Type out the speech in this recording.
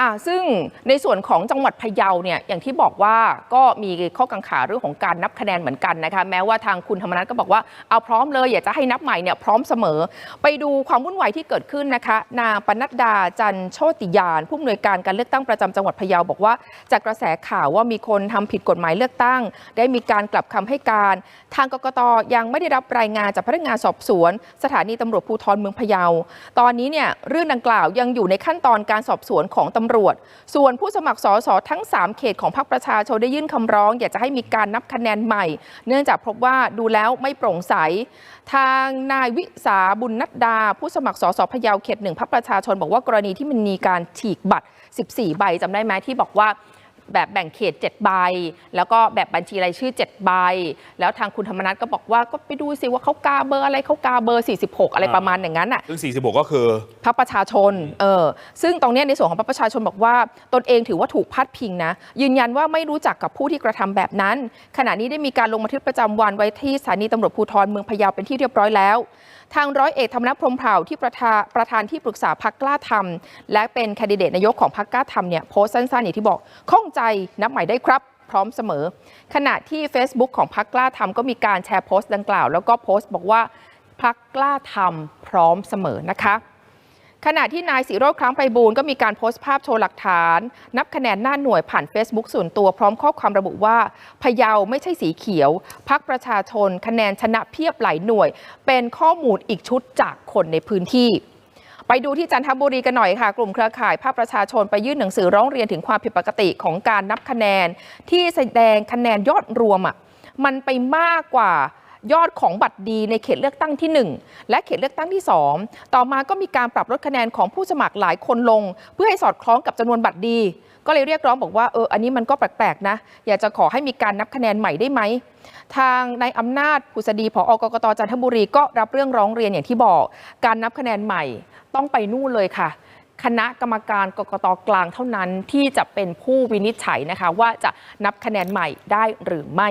อ่าซึ่งในส่วนของจังหวัดพะเยาเนี่ยอย่างที่บอกว่าก็มีข้อกังขาเรื่องของการนับคะแนนเหมือนกันนะคะแม้ว่าทางคุณธรรมนัฐก็บอกว่าเอาพร้อมเลยอยากจะให้นับใหม่เนี่ยพร้อมเสมอ ไปดูความวุ่นวายที่เกิดขึ้นนะคะ นางปนัดดาจันโชติยาน ผู้อำนวยการการเลือกตั้งประจำจังหวัดพะเยาบอกว่า จากกระแสข่าวว่ามีคนทำผิดกฎหมายเลือกตั้ง ได้มีการกลับคำให้การ ทางกกตยังไม่ได้รับรายงานจากพนักงานสอบสวน สถานีตำรวจภูธรเมืองพะเยา ตอนนี้เนี่ยเรื่องดังกล่าวยังอยู่ในขั้นตอนการสอบสวนของตำรวจ ส่วนผู้สมัครสสทั้ง 3 เขตของพรรคประชาชนได้ยื่นคำร้อง อยากจะให้มีการนับคะแนนใหม่ เนื่องจากพบว่าดูแล้วไม่โปร่งใส ทางนายวิสาบุญนัดดา ผู้สมัครสสพะเยาเขตหนึ่งพรรคประชาชนบอกว่ากรณีที่มันมีการฉีกบัตร 14 ใบจำได้ไหมที่บอกว่า แบบแบ่งเขต 7 ใบ แล้วก็แบบบัญชีรายชื่อ 7 ใบ แล้วทางคุณธรรมนัฐก็บอกว่าก็ไปดูสิว่าเขากาเบอร์อะไรเขากาเบอร์ 46 อะไรประมาณอย่างนั้นอะซึ่ง 46 ก็คือพรรคประชาชนเออซึ่งตรงเนี้ยในส่วนของพรรคประชาชนบอกว่า ตนเองถือว่าถูกพาดพิงนะ ยืนยันว่าไม่รู้จักกับผู้ที่กระทำแบบนั้น ขณะนี้ได้มีการลงบันทึกประจำวันไว้ที่สถานีตำรวจภูธรเมืองพะเยาเป็นที่เรียบร้อยแล้วทางร้อยเอกธรรมนัฐพรมเผ่าที่ประธานประธานที่ปรึกษาพักกล้าทำและเป็นแคนดิเดตนายกของพักกล้าทำเนี่ยโพสต์สั้นๆอย่างที่บอกข้องใจนับใหม่ได้ครับพร้อมเสมอ ขณะที่ Facebook ของพักกล้าทำก็มีการแชร์โพสต์ดังกล่าว แล้วก็โพสต์บอกว่าพักกล้าทำพร้อมเสมอนะคะ ขณะที่นายสีโรจครั้งไปบูลก็มีการโพสต์ภาพโชว์หลักฐาน นับคะแนนหน้าหน่วยผ่าน Facebook ส่วนตัวพร้อมข้อความระบุว่าพะเยาไม่ใช่สีเขียว พักประชาชน คะแนนชนะเพียบหลายหน่วย เป็นข้อมูลอีกชุดจากคนในพื้นที่ไปดูที่จันทบุรีกันหน่อยค่ะ กลุ่มเครือข่ายภาคประชาชนไปยื่นหนังสือร้องเรียนถึงความผิดปกติของการนับคะแนน ที่แสดงคะแนนยอดรวมอะมันไปมากกว่า ยอดของบัตรดีในเขตเลือกตั้งที่ 1 และเขตเลือกตั้งที่ 2 ต่อมาก็มีการปรับลดคะแนนของผู้สมัครหลายคนลง เพื่อให้สอดคล้องกับจำนวนบัตรดี ก็เลยเรียกร้องบอกว่าเอออันนี้มันก็แปลกๆนะ อยากจะขอให้มีการนับคะแนนใหม่ได้ไหมทางนายอำนาจผุษดีผอกกตจันทบุรีก็รับเรื่องร้องเรียนอย่างที่บอก การนับคะแนนใหม่ต้องไปนู่นเลยค่ะคณะกรรมการกกตกลางเท่านั้นที่จะเป็นผู้วินิจฉัยนะคะ ว่าจะนับคะแนนใหม่ได้หรือไม่